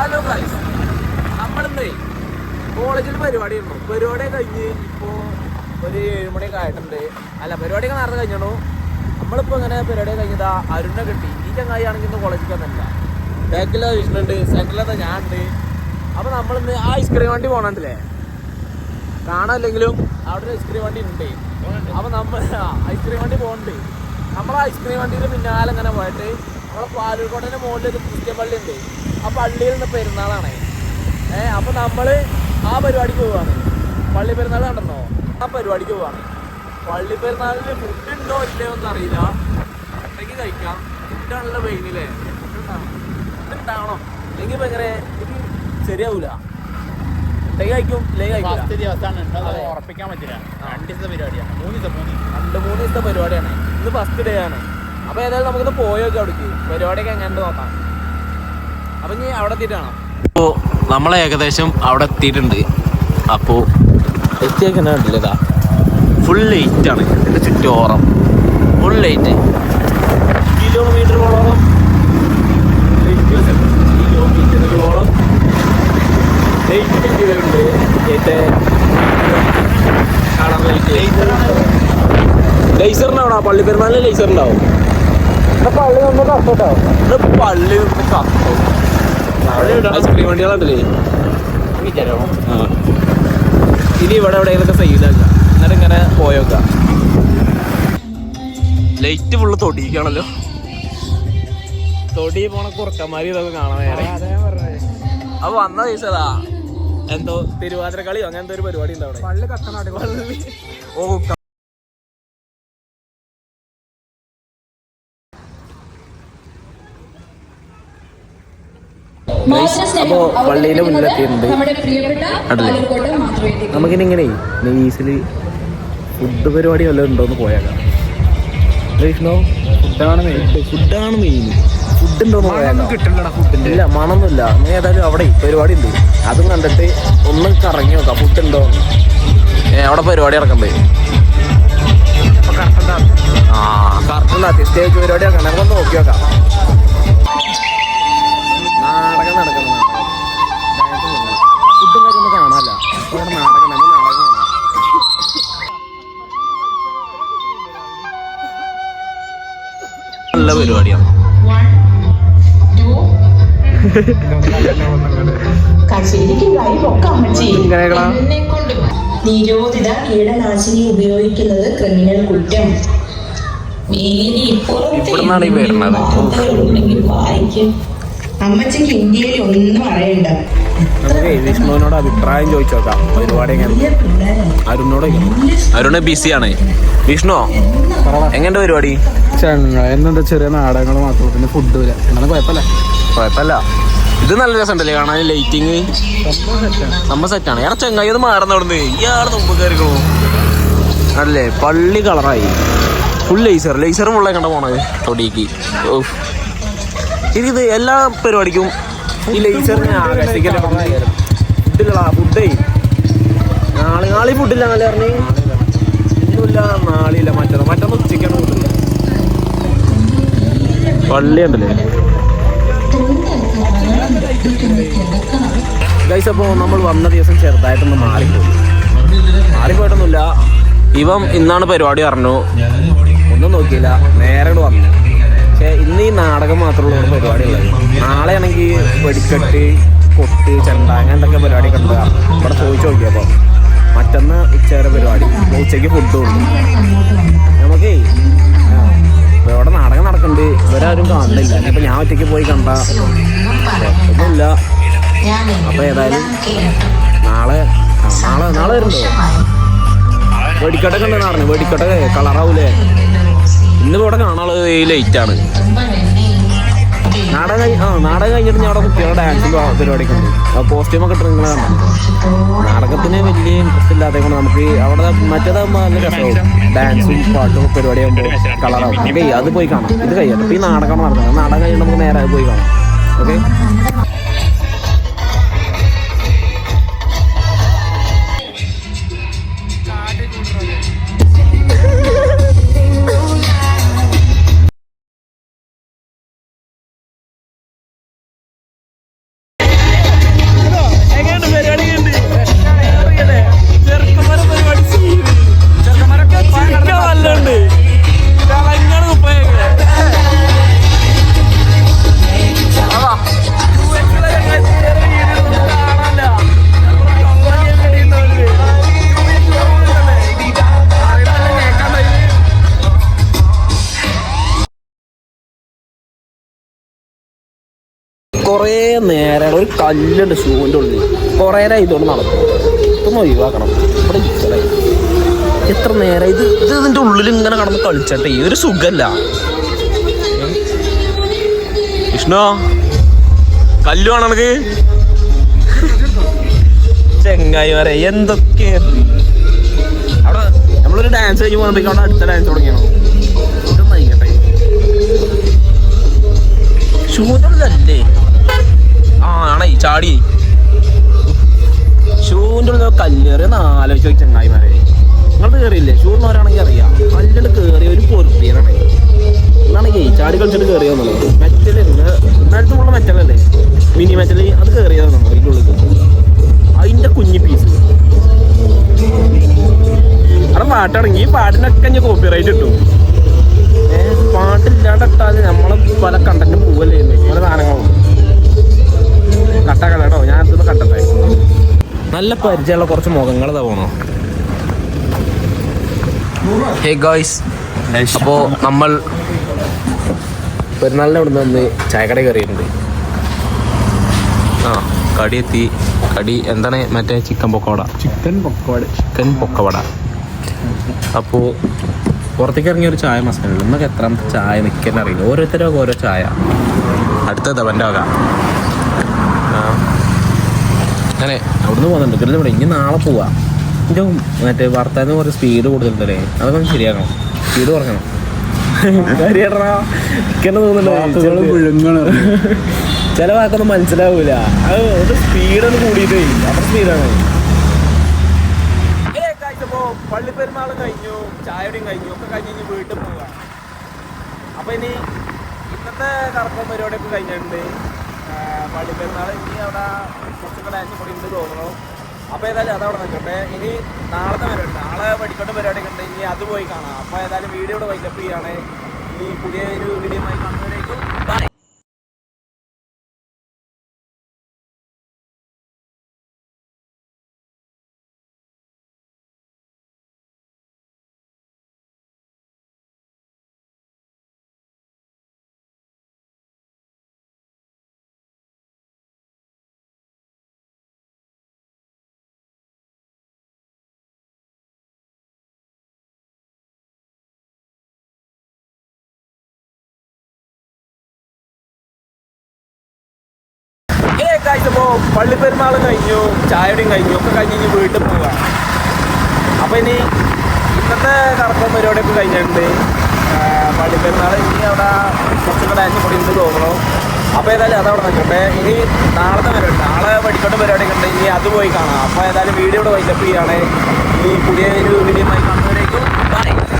Hello guys നമ്മളിന്നേ കോളേജിൽ പരിപാടി ഉണ്ടോ. പരിപാടി കഴിഞ്ഞ് ഇപ്പോൾ ഒരു ഏഴുമണിയൊക്കെ ആയിട്ടുണ്ട്. അല്ല പരിപാടിയൊക്കെ നേരത്തെ കഴിഞ്ഞണോ? നമ്മളിപ്പോൾ ഇങ്ങനെ പരിപാടി കഴിഞ്ഞതാ അരുണ കിട്ടി. ഈ ചങ്ങായി ആണെങ്കിൽ ഇന്ന് കോളേജിൽ വന്നില്ല ബാക്കിലെ വിഷ്ണുണ്ട് സെന്ററിലത്തെ ഞാൻ ഉണ്ട്. അപ്പോൾ നമ്മളിന്ന് ആ ഐസ്ക്രീം വണ്ടി പോകണല്ലേ കാണാനില്ലെങ്കിലും അവിടെ ഒരു ഐസ്ക്രീം വണ്ടി ഉണ്ട്. അപ്പോൾ നമ്മൾ ഐസ്ക്രീം വണ്ടി പോകണ്ടേ നമ്മൾ ഐസ്ക്രീം വണ്ടിയിൽ പിന്നാലെ ഇങ്ങനെ പോയിട്ട് നമ്മളെ പാലൂർക്കോട്ടന്റെ മുകളിൽ ഒരു ക്രിസ്ത്യൻ പള്ളി ഉണ്ട്. ആ പള്ളിയിൽ നിന്ന് പെരുന്നാളാണ്. ഏ അപ്പോൾ നമ്മൾ ആ പരിപാടിക്ക് പോവാണ്. പള്ളി പെരുന്നാൾ കണ്ടോ? ആ പരിപാടിക്ക് പോവാണ്. പള്ളി പെരുന്നാളിന് ഫുഡ് ഉണ്ടോ ഇല്ലയോ എന്ന് അറിയില്ല. ഉണ്ടെങ്കിൽ കഴിക്കാം. ഫുഡാണല്ലോ മെയിനില്ലേ ഫുഡ് ഉണ്ടാവണം അല്ലെങ്കിൽ ഭയങ്കര ഇത് ശരിയാവൂല. ഉണ്ടെങ്കിൽ കഴിക്കും ഇല്ലെങ്കിൽ കഴിക്കില്ല. ഉറപ്പിക്കാൻ പറ്റില്ല. രണ്ട് ദിവസത്തെ പരിപാടിയാണ്. മൂന്ന് ദിവസം മൂന്ന് രണ്ട് മൂന്ന് ദിവസത്തെ പരിപാടിയാണ്. ഇത് ഫസ്റ്റ് ഡേ ആണ്. അപ്പൊ ഏതായാലും നമുക്കിത് പോയോ അവിടേക്ക്? പരിപാടിയൊക്കെ എങ്ങനെ നോക്കാം. അപ്പൊ ഇനി അവിടെ എത്തിയിട്ടാണോ അപ്പോ നമ്മളെ ഏകദേശം അവിടെ എത്തിയിട്ടുണ്ട്. അപ്പോ എത്തിയൊക്കെ കണ്ടില്ലതാ ഫുൾ ലൈറ്റ് ആണ്. ഇതിന്റെ ചുറ്റോറം. ഫുൾ ലൈറ്റ് കിലോമീറ്ററോളം കിലോമീറ്ററുകളോളം ലൈറ്റ് ഉണ്ട് ഏറ്റ കാണാൻ ലൈസറിനാണോ പള്ളി പള്ളി ഐസ്ക്രീം വണ്ടികളുണ്ടല്ലേ. ഇനി ഇവിടെ എവിടെയെങ്കിലൊക്കെ സൈഡാക്കുക എന്നിട്ട് ഇങ്ങനെ പോയോക്ക ലൈറ്റ് ഫുള്ള് തൊടിയിക്കാണല്ലോ തൊടി പോണ കുറക്കന്മാരി ഇതൊക്കെ കാണാൻ അപ്പൊ വന്ന ദിവസതാ എന്തോ തിരുവാതിര കളിയോ? അങ്ങനത്തെ ഒരു പരിപാടി ഉണ്ടാവും ഓ ക- അപ്പോ പള്ളിയുടെ മുന്നിലെത്തിയിട്ടുണ്ട് നമ്മുടെ പ്രിയപ്പെട്ട അടിപൊളി. പാലക്കോട് നമുക്കിനി ഇങ്ങനെ നെയ്സിൽ ഫുഡ് പരിപാടി വല്ലതും ഉണ്ടോന്ന് പോയേക്കാം വിഷ്ണു? ഫുഡാണ് മെയിൻ ഫുഡാണ് മെയിൻ ഫുഡ് ഉണ്ടോന്ന് പോയേക്കാം ഇല്ല മണമൊന്നുമില്ല. നീ ഏതായാലും അവിടെ പരിപാടി ഉണ്ട്. അതും കണ്ടിട്ട് ഒന്ന് കറങ്ങി നോക്കാം. ഫുഡ് ഉണ്ടോ? ഏ അവിടെ പരിപാടി ഇറക്കണ്ടേ ആ കറക്റ്റ് സ്റ്റേജ് പരിപാടി ഇറക്കണം നമുക്കൊന്ന് നോക്കി നോക്കാം. പരിപാടിയാണ്. നിരോധിത കീടനാശിനി ഉപയോഗിക്കുന്നത് ക്രിമിനൽ കുറ്റം ഇപ്പോഴും പുറത്ത് ഇവിടുന്നാണ് ഈ വരുന്നത്. വായിക്കും അമ്മച്ചിക്ക് ഇന്ത്യയിൽ ഒന്നും അറിയണ്ട. വിഷ്ണുവിനോട് അഭിപ്രായം ചോദിച്ചു നോക്കാം പിള്ളേരാ. അരുണിനോട് അരുണ് ബിസിയാണ്. വിഷ്ണു എങ്ങനെ പരിപാടി? എന്നുണ്ട് ചെറിയ നാടകങ്ങൾ മാത്രം പിന്നെ ഫുഡ് ഇല്ല എന്നാലും കുഴപ്പമില്ല. കുഴപ്പമില്ല. ഇത് നല്ല രസമുണ്ടല്ലേ? കാണാൻ ലൈറ്റിങ് നമ്മ സെറ്റാണ് ഏറെ ചെങ്ങായി അത് മാറുന്ന അവിടുന്ന്. ഇയാളെ മുമ്പ് കയറിക്കണു. അല്ലേ? പള്ളി കളറായി. ഫുൾ ലേസർ ലേസർ ഫുള്ളെ കണ്ട പോണത്. തൊടിക്ക്. ഓഫ് ഇത് എല്ലാ പരിപാടിക്കും ഈ ലേസറിനെ ആകർഷിക്കല്ലേ ഫുഡില്ല ഫുഡേ. നാളെ നാളെ ഫുഡില്ല നല്ല പറഞ്ഞു. ഇന്നുമില്ല നാളില്ല മറ്റന്നാ. മറ്റൊന്നും ഉച്ചയ്ക്കാണ് ഫുഡില്ല. പള്ളി ഉണ്ടല്ലേ? ഗൈസ് അപ്പോൾ നമ്മൾ വന്ന ദിവസം ചെറുതായിട്ടൊന്ന് മാറിപ്പോയി. മാറിപ്പോയിട്ടൊന്നുമില്ല. ഇവം ഇന്നാണ് പരിപാടി പറഞ്ഞു. ഒന്നും നോക്കിയില്ല. നേരെ വന്നു. പക്ഷേ ഇന്ന് ഈ നാടകം മാത്രമുള്ള ഒരു പരിപാടി ഉള്ളത് നാളെ ആണെങ്കിൽ വെടിക്കെട്ട് കൊട്ട് ചെണ്ട അങ്ങനത്തെ പരിപാടി കണ്ടു ഇവിടെ ചോദിച്ചു നോക്കിയപ്പോൾ മറ്റന്ന് ഉച്ചവരെ പരിപാടി. ഉച്ചയ്ക്ക് ഫുഡ് കൊടുക്കും നമുക്കേ ഇവിടെ നാടകം നടക്കുന്നുണ്ട്. ഇവരാരും കാണുന്നില്ല. ഇനിയിപ്പോൾ ഞാൻ ഒറ്റയ്ക്ക് പോയി കണ്ട ഒന്നുമില്ല അപ്പൊ ഏതായാലും നാളെ നാളെ നാളെ വരുന്നുണ്ടോ? വെടിക്കട്ടൊക്കെ ഉണ്ട് പറഞ്ഞു. വെടിക്കട്ടൊക്കെ കളറാവൂലേ ഇന്ന് ഇവിടെ കാണാനുള്ളത് ലേറ്റാണ് നാടകം ആ നാടകം കഴിഞ്ഞിട്ട് ഞാൻ അവിടെ കുട്ടികളുടെ ഡാൻസും പരിപാടിയൊക്കെ ഉണ്ട് ആ കോസ്റ്റ്യൂം ഒക്കെ ഇട്ട് നിങ്ങളെ കാണാം. നാടകത്തിന് വലിയ ഇൻട്രസ്റ്റ് ഇല്ലാതെ കൊണ്ട് നമുക്ക് അവിടെ മറ്റേതാകുമ്പോൾ നല്ല രസമാവും. ഡാൻസും പാട്ടും പരിപാടിയാകുമ്പോൾ കളറാവും നമുക്ക് അത് പോയി കാണാം. ഇത് കഴിയട്ടെ. ഈ നാടകം നടക്കുന്നത് നാടകം കഴിഞ്ഞിട്ട് നമുക്ക് നേരെ പോയി കാണാം. ഓക്കെ കുറേ നേരം ഒരു കല്ലുണ്ട് ഷൂവിന്റെ ഉള്ളിൽ. കുറേ നേരം ഇതുകൊണ്ട് നടക്കും. ഇതൊന്ന് ഒഴിവാക്കണം. ഇവിടെ ഇരിക്കലേ എത്ര നേരം? ഇത് ഇത് ഇതിന്റെ ഉള്ളിൽ ഇങ്ങനെ കടന്ന് കളിച്ചട്ടെ. ഒരു സുഖല്ല വിഷ്ണു കല്ലു ആണോ നമുക്ക് ചെങ്ങായി വരെ എന്തൊക്കെ? അവിടെ നമ്മളൊരു ഡാൻസ് കഴിഞ്ഞ് പോകുമ്പോഴേക്കും അവിടെ അടുത്ത ഡാൻസ് തുടങ്ങിയാണോ? ഇതൊന്നും ആയിക്കട്ടെ ചാടി. ഷൂവിന്റെ ഉള്ളിൽ കല്ലേറി ചങ്ങായി ചങ്ങായിമാരെ നിങ്ങൾ കയറിയില്ലേ ഷൂറിനവരാണെങ്കിൽ അറിയാം. കല്ലിട്ട് കയറി ഒരു പൊറുപ്പിയാണ് എന്നാണെങ്കിൽ ചാടി കളിച്ചിട്ട് കയറിയെന്നുള്ളത് മെറ്റൽ ഇന്നലത്തെ ഉള്ള മെറ്റലല്ലേ മിനി മെറ്റൽ അത് കയറിയതാണ് അതിന്റെ ഉള്ളിൽ. അതിന്റെ കുഞ്ഞു പീസ് അവിടെ പാട്ടിറങ്ങി പാട്ടിനൊക്കെ ഞാൻ കോപ്പി റൈറ്റ് കിട്ടും പാട്ടില്ലാണ്ടിട്ടാൽ നമ്മളെ പല കണ്ടന്റ് പോവല്ലേ? പല നല്ല പരിചയമുള്ള കുറച്ച് മുഖങ്ങൾ തോന്നോ ഹേ ഗോയ്സ് അപ്പോൾ നമ്മൾ പെരുന്നാളിന്റെ അവിടെ നിന്ന് ചായക്കട കയറിയിട്ടുണ്ട്. ആ കടി എത്തി കടി എന്താണ് മറ്റേ ചിക്കൻ പൊക്കവട? ചിക്കൻ പൊക്കവട. ചിക്കൻ പൊക്കവട. അപ്പോൾ പുറത്തേക്ക് ഇറങ്ങിയ ഒരു ചായ മസാല ഇന്നൊക്കെ എത്രാമത്തെ ചായ നിൽക്കാൻ അറിയില്ല. ഓരോരുത്തരും ഓരോ ചായ. അടുത്തത് അവന്റെ വക. അങ്ങനെ. അവിടുന്ന് പോകുന്നുണ്ട്. ഇതിൽ ഇവിടെ ഇനി നാളെ പോവാ. എന്റെ മറ്റേ ഭർത്താവിന് കുറച്ച് സ്പീഡ് കൂടുതലുണ്ടല്ലേ? അതൊക്കെ ഒന്ന് ശരിയാക്കണം. സ്പീഡ് വിഴുങ്ങണം ചില വാക്കൊന്നും മനസ്സിലാവൂല. അത് ഒരു സ്പീഡൊന്ന് കൂടിയിട്ടേ അത്ര സ്പീഡാണ് പള്ളി പെരുന്നാൾ കഴിഞ്ഞു ചായയുടെയും കഴിഞ്ഞു. ഒക്കെ കഴിഞ്ഞ് ഇനി വീട്ടിൽ പോവാ. അപ്പൊ ഇനി ഇന്നത്തെ കറക്കം പരിപാടിയൊക്കെ കഴിഞ്ഞിട്ടുണ്ട്. പള്ളി പെരുന്നാൾ ഇനി അവിടെ കുറച്ചൊക്കെ ഡാൻസ് കൂടി ഉണ്ട് തോന്നണു അപ്പൊ ഏതായാലും അതവിടെ നിൽക്കട്ടെ. ഇനി നാളത്തെ പരിപാടി നാളെ പഠിക്കേണ്ട പരിപാടിയൊക്കെ ഉണ്ട്. ഇനി അത് പോയി കാണാം. അപ്പോൾ ഏതായാലും വീഡിയോ വൈക്കപ്പ് ചെയ്യാണ്. ഇനി പുതിയൊരു വീഡിയോ ആയി കാണുന്നവരേക്കും ബൈ കഴിച്ചപ്പോ പള്ളി പെരുന്നാൾ കഴിഞ്ഞു ചായയുടെയും കഴിഞ്ഞു ഒക്കെ കഴിഞ്ഞ് ഇനി വീട്ടിൽ പോവാ അപ്പൊ ഇനി ഇന്നത്തെ കറക്കം പരിപാടിയൊക്കെ കഴിഞ്ഞിട്ടുണ്ട്. പള്ളി പെരുന്നാൾ ഇനി അവിടെ ഡാൻസ് കൂടി ഉണ്ട് തോന്നുന്നു. അപ്പൊ ഏതായാലും അതവിടെ നിൽക്കട്ടെ. ഇനി നാളത്തെ പരിപാടി നാളെ പഠിക്കേണ്ട പരിപാടിയൊക്കെ ഉണ്ട്. ഇനി അത് പോയി കാണാം. അപ്പൊ ഏതായാലും വീഡിയോ ഇവിടെ ചെയ്യാണ്. ഈ പുതിയ ഒരു വീഡിയോ